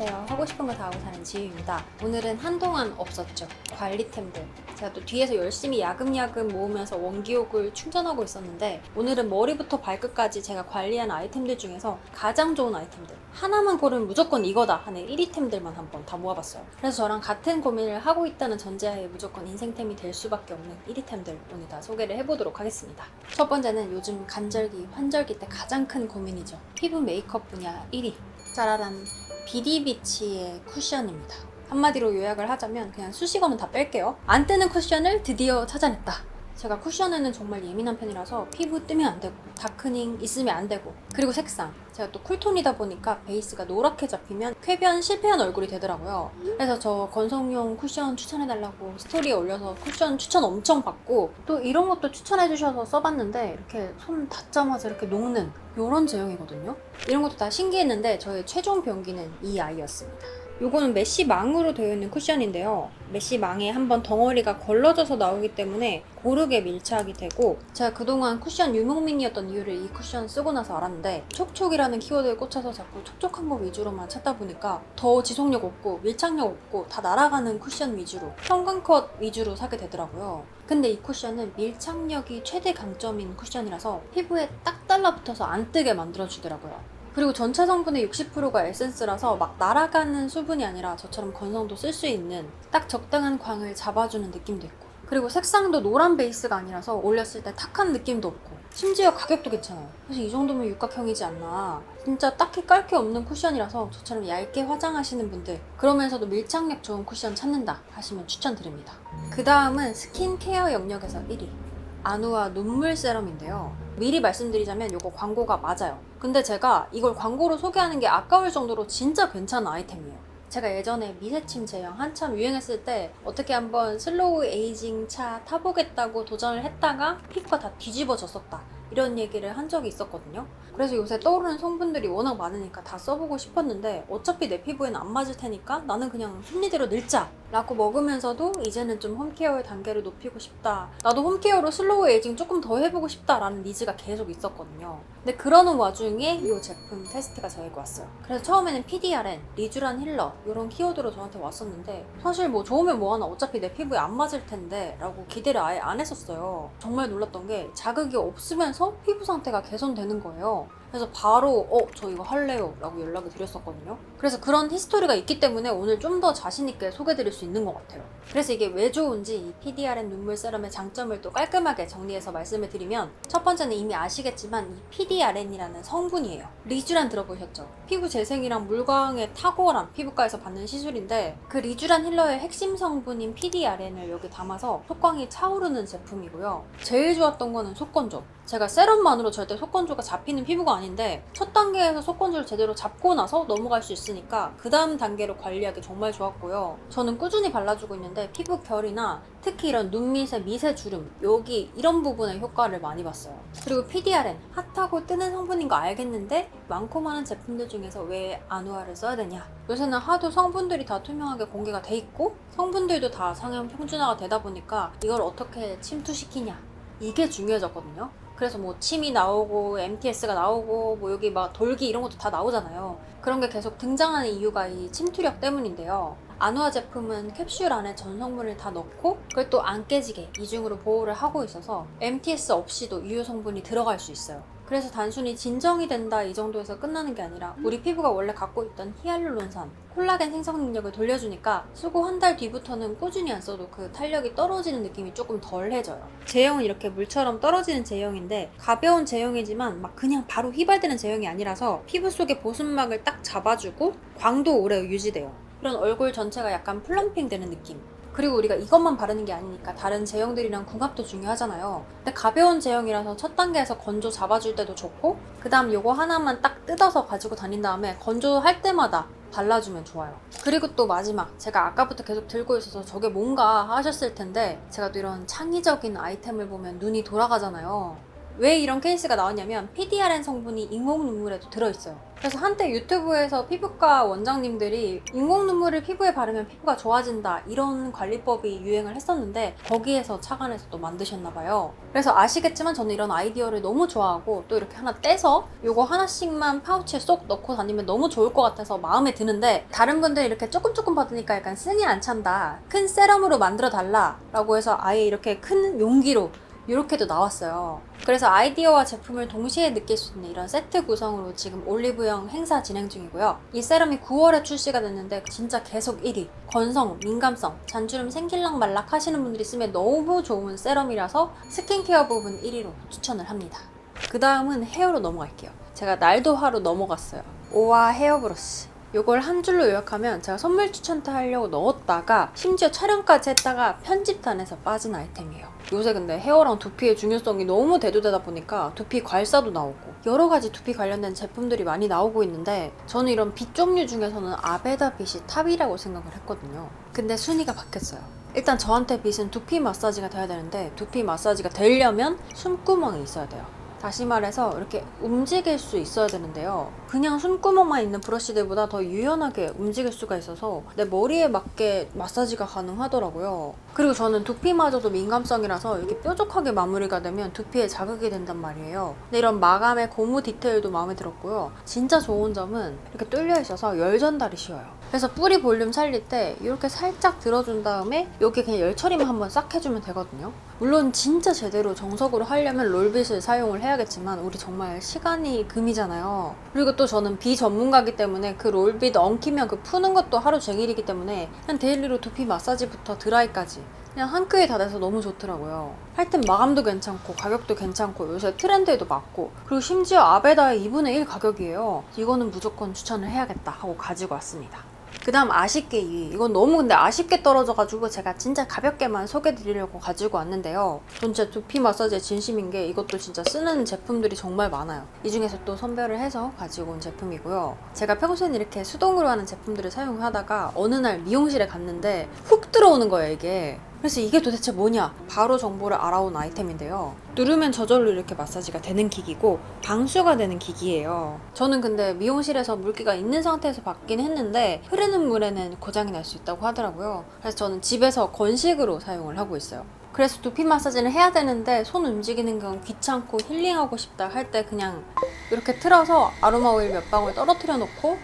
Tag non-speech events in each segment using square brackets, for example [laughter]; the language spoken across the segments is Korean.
안녕하세요. 하고 싶은 거 다 하고 사는 지유입니다. 오늘은 한동안 없었죠. 관리템들. 제가 또 뒤에서 열심히 야금야금 모으면서 원기옥을 충전하고 있었는데 오늘은 머리부터 발끝까지 제가 관리한 아이템들 중에서 가장 좋은 아이템들. 하나만 고르면 무조건 이거다 하는 1위템들만 한번 다 모아봤어요. 그래서 저랑 같은 고민을 하고 있다는 전제하에 무조건 인생템이 될 수밖에 없는 1위템들 오늘 다 소개를 해보도록 하겠습니다. 첫 번째는 요즘 간절기, 환절기 때 가장 큰 고민이죠. 피부 메이크업 분야 1위. 짜라란 비디비치의 쿠션입니다. 한마디로 요약을 하자면 그냥 수식어는 다 뺄게요. 안 뜨는 쿠션을 드디어 찾아냈다. 제가 쿠션에는 정말 예민한 편이라서 피부 뜨면 안 되고 다크닝 있으면 안 되고 그리고 색상. 제가 또 쿨톤이다 보니까 베이스가 노랗게 잡히면 쾌변 실패한 얼굴이 되더라고요. 그래서 저 건성용 쿠션 추천해달라고 스토리에 올려서 쿠션 추천 엄청 받고 또 이런 것도 추천해주셔서 써봤는데 이렇게 손 닿자마자 이렇게 녹는 이런 제형이거든요. 이런 것도 다 신기했는데 저의 최종 병기는 이 아이였습니다 요거는 메쉬 망으로 되어 있는 쿠션인데요. 메쉬 망에 한번 덩어리가 걸러져서 나오기 때문에 고르게 밀착이 되고 제가 그동안 쿠션 유목민이었던 이유를 이 쿠션 쓰고 나서 알았는데 촉촉이라는 키워드에 꽂혀서 자꾸 촉촉한 거 위주로만 찾다 보니까 더 지속력 없고 밀착력 없고 다 날아가는 쿠션 위주로 형광컷 위주로 사게 되더라고요. 근데 이 쿠션은 밀착력이 최대 강점인 쿠션이라서 피부에 딱 달라붙어서 안 뜨게 만들어주더라고요. 그리고 전체 성분의 60%가 에센스라서 막 날아가는 수분이 아니라 저처럼 건성도 쓸 수 있는 딱 적당한 광을 잡아주는 느낌도 있고. 그리고 색상도 노란 베이스가 아니라서 올렸을 때 탁한 느낌도 없고. 심지어 가격도 괜찮아요. 그래서 이 정도면 육각형이지 않나. 진짜 딱히 깔 게 없는 쿠션이라서 저처럼 얇게 화장하시는 분들 그러면서도 밀착력 좋은 쿠션 찾는다 하시면 추천드립니다. 그 다음은 스킨케어 영역에서 1위 아누아 눈물 세럼인데요. 미리 말씀드리자면 이거 광고가 맞아요. 근데 제가 이걸 광고로 소개하는 게 아까울 정도로 진짜 괜찮은 아이템이에요. 제가 예전에 미세침 제형 한참 유행했을 때 어떻게 한번 슬로우 에이징 차 타보겠다고 도전을 했다가 피부가 다 뒤집어졌었다. 이런 얘기를 한 적이 있었거든요. 그래서 요새 떠오르는 성분들이 워낙 많으니까 다 써보고 싶었는데 어차피 내 피부에는 안 맞을 테니까 나는 그냥 순리대로 늙자 라고 먹으면서도 이제는 좀 홈케어의 단계를 높이고 싶다. 나도 홈케어로 슬로우 에이징 조금 더 해보고 싶다라는 니즈가 계속 있었거든요. 근데 그러는 와중에 이 제품 테스트가 저에게 왔어요. 그래서 처음에는 PDRN, 리쥬란 힐러 이런 키워드로 저한테 왔었는데 사실 뭐 좋으면 뭐하나 어차피 내 피부에 안 맞을 텐데 라고 기대를 아예 안 했었어요. 정말 놀랐던 게 자극이 없으면서 피부 상태가 개선되는 거예요. 그래서 바로 어 저 이거 할래요. 라고 연락을 드렸었거든요. 그래서 그런 히스토리가 있기 때문에 오늘 좀 더 자신있게 소개드릴 수 있는 것 같아요. 그래서 이게 왜 좋은지 이 PDRN 눈물 세럼의 장점을 또 깔끔하게 정리해서 말씀을 드리면 첫 번째는 이미 아시겠지만 이 PDRN이라는 성분이에요. 리쥬란 들어보셨죠? 피부 재생이랑 물광의 탁월한 피부과에서 받는 시술인데 그 리쥬란 힐러의 핵심 성분인 PDRN을 여기 담아서 속광이 차오르는 제품이고요. 제일 좋았던 거는 속건조 제가 세럼만으로 절대 속건조가 잡히는 피부가 아닌데 첫 단계에서 속건조를 제대로 잡고 나서 넘어갈 수 있으니까 그 다음 단계로 관리하기 정말 좋았고요. 저는 꾸준히 발라주고 있는데 피부 결이나 특히 이런 눈 밑의 미세 주름 여기 이런 부분에 효과를 많이 봤어요. 그리고 PDRN 핫하고 뜨는 성분인 거 알겠는데 많고 많은 제품들 중에서 왜 아누아를 써야 되냐? 요새는 하도 성분들이 다 투명하게 공개가 돼 있고 성분들도 다 상향 평준화가 되다 보니까 이걸 어떻게 침투시키냐 이게 중요해졌거든요. 그래서 뭐 침이 나오고 MTS가 나오고 뭐 여기 막 돌기 이런 것도 다 나오잖아요. 그런 게 계속 등장하는 이유가 이 침투력 때문인데요. 아누아 제품은 캡슐 안에 전 성분을 다 넣고 그걸 또 안 깨지게 이중으로 보호를 하고 있어서 MTS 없이도 유효 성분이 들어갈 수 있어요. 그래서 단순히 진정이 된다 이 정도에서 끝나는 게 아니라 우리 피부가 원래 갖고 있던 히알루론산, 콜라겐 생성 능력을 돌려주니까 쓰고 한 달 뒤부터는 꾸준히 안 써도 그 탄력이 떨어지는 느낌이 조금 덜해져요. 제형은 이렇게 물처럼 떨어지는 제형인데 가벼운 제형이지만 막 그냥 바로 휘발되는 제형이 아니라서 피부 속의 보습막을 딱 잡아주고 광도 오래 유지돼요. 이런 얼굴 전체가 약간 플럼핑 되는 느낌. 그리고 우리가 이것만 바르는 게 아니니까 다른 제형들이랑 궁합도 중요하잖아요. 근데 가벼운 제형이라서 첫 단계에서 건조 잡아줄 때도 좋고 그 다음 요거 하나만 딱 뜯어서 가지고 다닌 다음에 건조할 때마다 발라주면 좋아요. 그리고 또 마지막 제가 아까부터 계속 들고 있어서 저게 뭔가 하셨을 텐데 제가 또 이런 창의적인 아이템을 보면 눈이 돌아가잖아요. 왜 이런 케이스가 나왔냐면 PDRN 성분이 인공 눈물에도 들어있어요. 그래서 한때 유튜브에서 피부과 원장님들이 인공 눈물을 피부에 바르면 피부가 좋아진다 이런 관리법이 유행을 했었는데 거기에서 착안해서 또 만드셨나 봐요. 그래서 아시겠지만 저는 이런 아이디어를 너무 좋아하고 또 이렇게 하나 떼서 요거 하나씩만 파우치에 쏙 넣고 다니면 너무 좋을 것 같아서 마음에 드는데 다른 분들 이렇게 조금 조금 받으니까 약간 승이 안 찬다. 큰 세럼으로 만들어 달라 라고 해서 아예 이렇게 큰 용기로 이렇게도 나왔어요. 그래서 아이디어와 제품을 동시에 느낄 수 있는 이런 세트 구성으로 지금 올리브영 행사 진행 중이고요. 이 세럼이 9월에 출시가 됐는데 진짜 계속 1위. 건성, 민감성, 잔주름 생길락 말락 하시는 분들이 쓰면 너무 좋은 세럼이라서 스킨케어 부분 1위로 추천을 합니다. 그 다음은 헤어로 넘어갈게요. 제가 날도 하루 넘어갔어요. 오아 헤어 브러쉬. 요걸 한 줄로 요약하면 제가 선물 추천타 하려고 넣었다가 심지어 촬영까지 했다가 편집단에서 빠진 아이템이에요. 요새 근데 헤어랑 두피의 중요성이 너무 대두되다 보니까 두피 괄사도 나오고 여러 가지 두피 관련된 제품들이 많이 나오고 있는데 저는 이런 빛 종류 중에서는 아베다 빛이 탑이라고 생각을 했거든요. 근데 순위가 바뀌었어요. 일단 저한테 빛은 두피 마사지가 돼야 되는데 두피 마사지가 되려면 숨구멍이 있어야 돼요. 다시 말해서 이렇게 움직일 수 있어야 되는데요. 그냥 숨구멍만 있는 브러쉬들보다 더 유연하게 움직일 수가 있어서 내 머리에 맞게 마사지가 가능하더라고요. 그리고 저는 두피마저도 민감성이라서 이렇게 뾰족하게 마무리가 되면 두피에 자극이 된단 말이에요. 근데 이런 마감의 고무 디테일도 마음에 들었고요. 진짜 좋은 점은 이렇게 뚫려 있어서 열 전달이 쉬워요. 그래서 뿌리 볼륨 살릴 때 이렇게 살짝 들어준 다음에 여기 그냥 열 처리만 한번 싹 해주면 되거든요. 물론 진짜 제대로 정석으로 하려면 롤빗을 사용을 해야겠지만 우리 정말 시간이 금이잖아요. 그리고 또 저는 비전문가기 때문에 그 롤빗 엉키면 그 푸는 것도 하루 종일이기 때문에 그냥 데일리로 두피 마사지부터 드라이까지 그냥 한 큐에 다 돼서 너무 좋더라고요. 하여튼 마감도 괜찮고 가격도 괜찮고 요새 트렌드에도 맞고 그리고 심지어 아베다의 2분의 1 가격이에요. 이거는 무조건 추천을 해야겠다 하고 가지고 왔습니다. 그 다음 아쉽게 2위. 이건 너무 근데 아쉽게 떨어져가지고 제가 진짜 가볍게만 소개드리려고 가지고 왔는데요. 전 진짜 두피 마사지에 진심인 게 이것도 진짜 쓰는 제품들이 정말 많아요. 이 중에서 또 선별을 해서 가지고 온 제품이고요. 제가 평소엔 이렇게 수동으로 하는 제품들을 사용하다가 어느 날 미용실에 갔는데 훅 들어오는 거예요, 이게. 그래서 이게 도대체 뭐냐? 바로 정보를 알아온 아이템인데요. 누르면 저절로 이렇게 마사지가 되는 기기고 방수가 되는 기기예요. 저는 근데 미용실에서 물기가 있는 상태에서 받긴 했는데 흐르는 물에는 고장이 날 수 있다고 하더라고요. 그래서 저는 집에서 건식으로 사용을 하고 있어요. 그래서 두피 마사지를 해야 되는데 손 움직이는 건 귀찮고 힐링하고 싶다 할 때 그냥 이렇게 틀어서 아로마 오일 몇 방울 떨어뜨려 놓고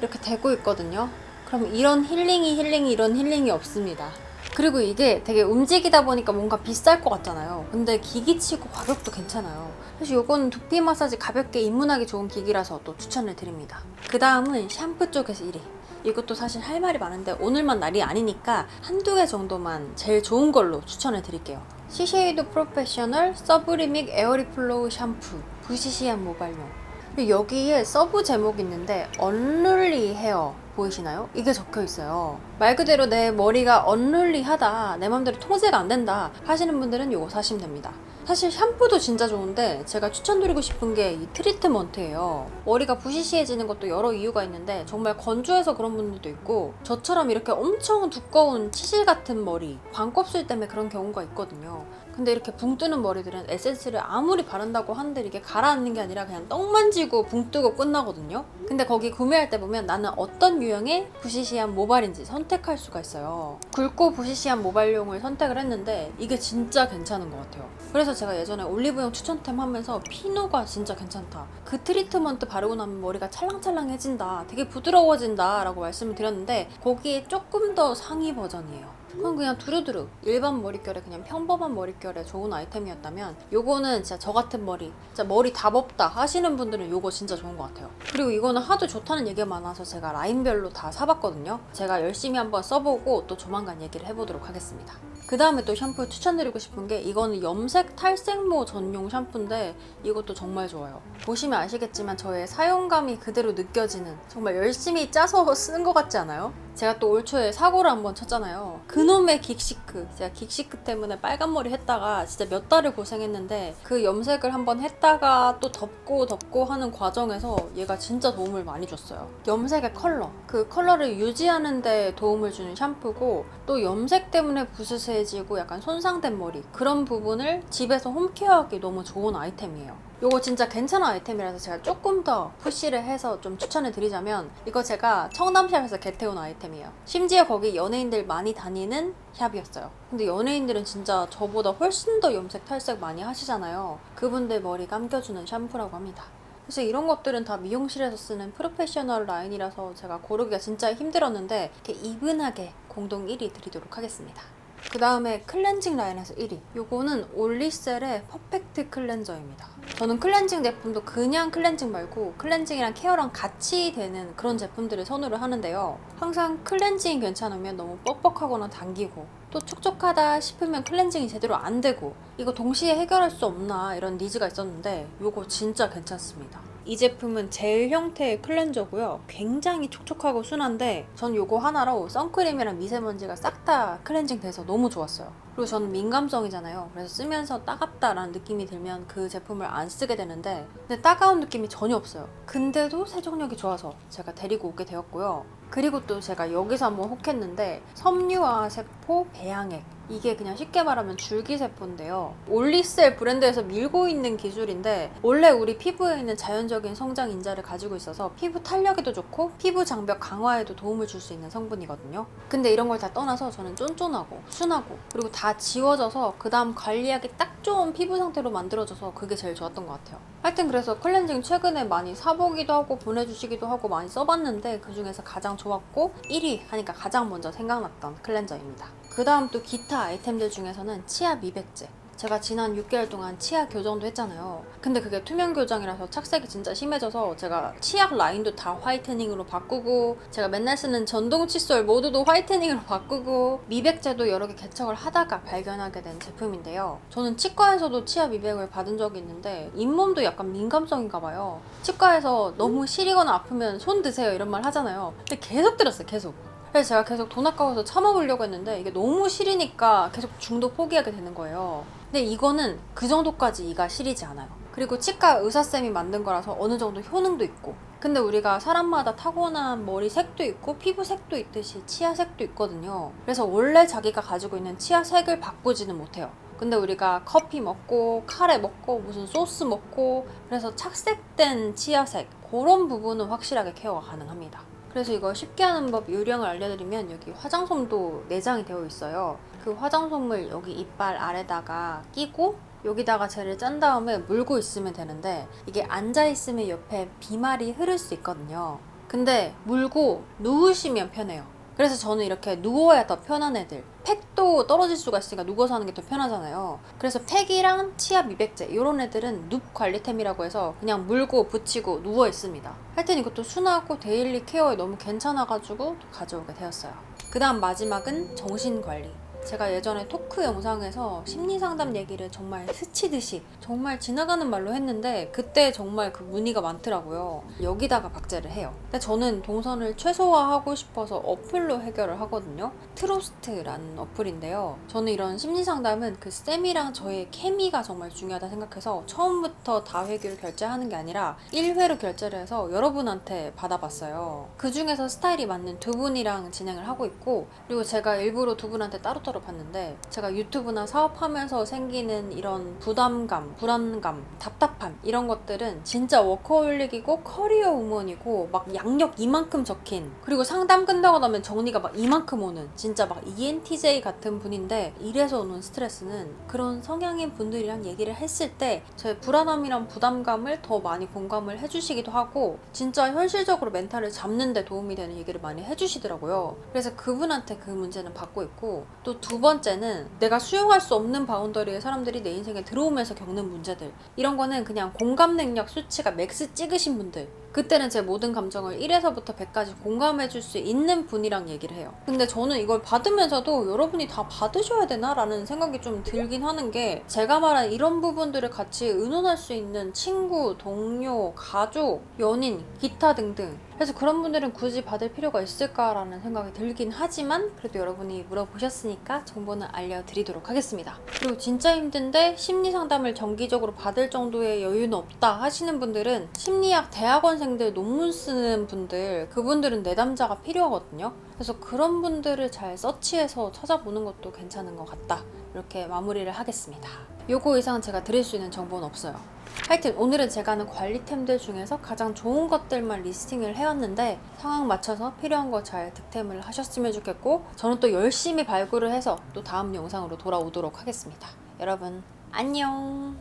이렇게 대고 있거든요. 그럼 이런 힐링이 힐링이 이런 힐링이 없습니다. 그리고 이게 되게 움직이다 보니까 뭔가 비쌀 것 같잖아요. 근데 기기치고 가격도 괜찮아요. 그래서 이거는 두피 마사지 가볍게 입문하기 좋은 기기라서 또 추천을 드립니다. 그 다음은 샴푸 쪽에서 1위. 이것도 사실 할 말이 많은데 오늘만 날이 아니니까 한두 개 정도만 제일 좋은 걸로 추천을 드릴게요. 시쉐이드 프로페셔널 서브리믹 에어리플로우 샴푸 부시시한 모발용 여기에 서브 제목이 있는데 언룰리 헤어 보이시나요? 이게 적혀 있어요. 말 그대로 내 머리가 언룰리하다, 내 맘대로 통제가 안 된다 하시는 분들은 이거 사시면 됩니다. 사실 샴푸도 진짜 좋은데 제가 추천드리고 싶은 게 이 트리트먼트예요. 머리가 부시시해지는 것도 여러 이유가 있는데 정말 건조해서 그런 분들도 있고 저처럼 이렇게 엄청 두꺼운 치실 같은 머리, 광곱슬 때문에 그런 경우가 있거든요. 근데 이렇게 붕 뜨는 머리들은 에센스를 아무리 바른다고 하는데 이게 가라앉는 게 아니라 그냥 떡 만 지고 붕 뜨고 끝나거든요. 근데 거기 구매할 때 보면 나는 어떤 유형의 부시시한 모발인지 선택할 수가 있어요. 굵고 부시시한 모발용을 선택을 했는데 이게 진짜 괜찮은 것 같아요. 그래서 제가 예전에 올리브영 추천템 하면서 피노가 진짜 괜찮다. 그 트리트먼트 바르고 나면 머리가 찰랑찰랑해진다. 되게 부드러워진다. 라고 말씀을 드렸는데 거기에 조금 더 상위 버전이에요. 그건 그냥 두루두루 일반 머릿결에 그냥 평범한 머릿결에 좋은 아이템이었다면 요거는 진짜 저 같은 머리 진짜 머리 다 법다 하시는 분들은 요거 진짜 좋은 것 같아요 그리고 이거는 하도 좋다는 얘기가 많아서 제가 라인별로 다 사봤거든요 제가 열심히 한번 써보고 또 조만간 얘기를 해보도록 하겠습니다 그 다음에 또 샴푸 추천드리고 싶은 게 이거는 염색 탈색모 전용 샴푸인데 이것도 정말 좋아요 보시면 아시겠지만 저의 사용감이 그대로 느껴지는 정말 열심히 짜서 [laughs] 쓴 것 같지 않아요? 제가 또 올 초에 사고를 한번 쳤잖아요. 그놈의 긱시크. 제가 긱시크 때문에 빨간 머리 했다가 진짜 몇 달을 고생했는데 그 염색을 한번 했다가 또 덮고 덮고 하는 과정에서 얘가 진짜 도움을 많이 줬어요. 염색의 컬러. 그 컬러를 유지하는 데 도움을 주는 샴푸고 또 염색 때문에 부스스해지고 약간 손상된 머리 그런 부분을 집에서 홈케어하기 너무 좋은 아이템이에요. 요거 진짜 괜찮은 아이템이라서 제가 조금 더 푸시를 해서 좀 추천을 드리자면 이거 제가 청담샵에서 개태운 아이템이에요. 심지어 거기 연예인들 많이 다니는 샵이었어요. 근데 연예인들은 진짜 저보다 훨씬 더 염색 탈색 많이 하시잖아요. 그분들 머리 감겨주는 샴푸라고 합니다. 그래서 이런 것들은 다 미용실에서 쓰는 프로페셔널 라인이라서 제가 고르기가 진짜 힘들었는데 이렇게 이분하게 공동 1위 드리도록 하겠습니다. 그 다음에 클렌징 라인에서 1위. 요거는 올리셀의 퍼펙트 클렌저입니다. 저는 클렌징 제품도 그냥 클렌징 말고 클렌징이랑 케어랑 같이 되는 그런 제품들을 선호를 하는데요. 항상 클렌징이 괜찮으면 너무 뻑뻑하거나 당기고 또 촉촉하다 싶으면 클렌징이 제대로 안 되고 이거 동시에 해결할 수 없나 이런 니즈가 있었는데 요거 진짜 괜찮습니다. 이 제품은 젤 형태의 클렌저고요. 굉장히 촉촉하고 순한데 전 요거 하나로 선크림이랑 미세먼지가 싹 다 클렌징 돼서 너무 좋았어요. 그리고 저는 민감성이잖아요. 그래서 쓰면서 따갑다라는 느낌이 들면 그 제품을 안 쓰게 되는데 근데 따가운 느낌이 전혀 없어요. 근데도 세정력이 좋아서 제가 데리고 오게 되었고요. 그리고 또 제가 여기서 한번 혹했는데 섬유화 세포 배양액 이게 그냥 쉽게 말하면 줄기세포인데요. 올리셀 브랜드에서 밀고 있는 기술인데 원래 우리 피부에 있는 자연적인 성장 인자를 가지고 있어서 피부 탄력에도 좋고 피부 장벽 강화에도 도움을 줄 수 있는 성분이거든요. 근데 이런 걸 다 떠나서 저는 쫀쫀하고 순하고 그리고 다 지워져서 그 다음 관리하기 딱 좋은 피부 상태로 만들어져서 그게 제일 좋았던 것 같아요. 하여튼 그래서 클렌징 최근에 많이 사보기도 하고 보내주시기도 하고 많이 써봤는데 그 중에서 가장 좋았고 1위 하니까 가장 먼저 생각났던 클렌저입니다. 그 다음 또 기타 아이템들 중에서는 치아 미백제. 제가 지난 6개월 동안 치아 교정도 했잖아요. 근데 그게 투명 교정이라서 착색이 진짜 심해져서 제가 치약 라인도 다 화이트닝으로 바꾸고 제가 맨날 쓰는 전동 칫솔 모두도 화이트닝으로 바꾸고 미백제도 여러 개 개척을 하다가 발견하게 된 제품인데요. 저는 치과에서도 치아 미백을 받은 적이 있는데 잇몸도 약간 민감성인가 봐요. 치과에서 너무 시리거나 아프면 손 드세요 이런 말 하잖아요. 근데 계속 들었어요, 계속. 그래서 제가 계속 돈 아까워서 참아보려고 했는데 이게 너무 시리니까 계속 중도 포기하게 되는 거예요. 근데 이거는 그 정도까지 이가 시리지 않아요. 그리고 치과 의사쌤이 만든 거라서 어느 정도 효능도 있고. 근데 우리가 사람마다 타고난 머리 색도 있고 피부 색도 있듯이 치아 색도 있거든요. 그래서 원래 자기가 가지고 있는 치아 색을 바꾸지는 못해요. 근데 우리가 커피 먹고 카레 먹고 무슨 소스 먹고 그래서 착색된 치아색 그런 부분은 확실하게 케어가 가능합니다. 그래서 이거 쉽게 하는 법 요령을 알려드리면 여기 화장솜도 내장이 되어 있어요. 그 화장솜을 여기 이빨 아래다가 끼고 여기다가 젤을 짠 다음에 물고 있으면 되는데 이게 앉아 있으면 옆에 비말이 흐를 수 있거든요. 근데 물고 누우시면 편해요. 그래서 저는 이렇게 누워야 더 편한 애들. 팩도 떨어질 수가 있으니까 누워서 하는 게 더 편하잖아요. 그래서 팩이랑 치아 미백제 이런 애들은 눕 관리템이라고 해서 그냥 물고 붙이고 누워 있습니다. 하여튼 이것도 순하고 데일리 케어에 너무 괜찮아가지고 가져오게 되었어요. 그 다음 마지막은 정신 관리. 제가 예전에 토크 영상에서 심리 상담 얘기를 정말 스치듯이 정말 지나가는 말로 했는데 그때 정말 그 문의가 많더라고요. 여기다가 박제를 해요. 근데 저는 동선을 최소화하고 싶어서 어플로 해결을 하거든요. 트로스트라는 어플인데요. 저는 이런 심리 상담은 그 쌤이랑 저의 케미가 정말 중요하다 생각해서 처음부터 다 회계를 결제하는 게 아니라 1회로 결제를 해서 여러분한테 받아봤어요. 그 중에서 스타일이 맞는 두 분이랑 진행을 하고 있고 그리고 제가 일부러 두 분한테 따로따로 봤는데 제가 유튜브나 사업하면서 생기는 이런 부담감, 불안감, 답답함 이런 것들은 진짜 워커홀릭이고 커리어 우먼이고 막 양력 이만큼 적힌 그리고 상담 끝나고 나면 정리가 막 이만큼 오는 진짜 막 ENTJ 같은 분인데 일에서 오는 스트레스는 그런 성향인 분들이랑 얘기를 했을 때 저의 불안함이랑 부담감을 더 많이 공감을 해주시기도 하고 진짜 현실적으로 멘탈을 잡는 데 도움이 되는 얘기를 많이 해주시더라고요. 그래서 그분한테 그 문제는 받고 있고 또두 번째는 내가 수용할 수 없는 바운더리의 사람들이 내 인생에 들어오면서 겪는 문제들. 이런 거는 그냥 공감 능력 수치가 맥스 찍으신 분들 그때는 제 모든 감정을 1에서부터 100까지 공감해 줄 수 있는 분이랑 얘기를 해요. 근데 저는 이걸 받으면서도 여러분이 다 받으셔야 되나라는 생각이 좀 들긴 하는 게 제가 말한 이런 부분들을 같이 의논할 수 있는 친구, 동료, 가족, 연인, 기타 등등 그래서 그런 분들은 굳이 받을 필요가 있을까라는 생각이 들긴 하지만 그래도 여러분이 물어보셨으니까 정보는 알려드리도록 하겠습니다. 그리고 진짜 힘든데 심리 상담을 정기적으로 받을 정도의 여유는 없다 하시는 분들은 심리학 대학원 생들 논문 쓰는 분들 그분들은 내담자가 필요하거든요. 그래서 그런 분들을 잘 서치해서 찾아보는 것도 괜찮은 것 같다. 이렇게 마무리를 하겠습니다. 요거 이상 제가 드릴 수 있는 정보는 없어요. 하여튼 오늘은 제가 하는 관리템들 중에서 가장 좋은 것들만 리스팅을 해왔는데 상황 맞춰서 필요한 거 잘 득템을 하셨으면 좋겠고 저는 또 열심히 발굴을 해서 또 다음 영상으로 돌아오도록 하겠습니다. 여러분 안녕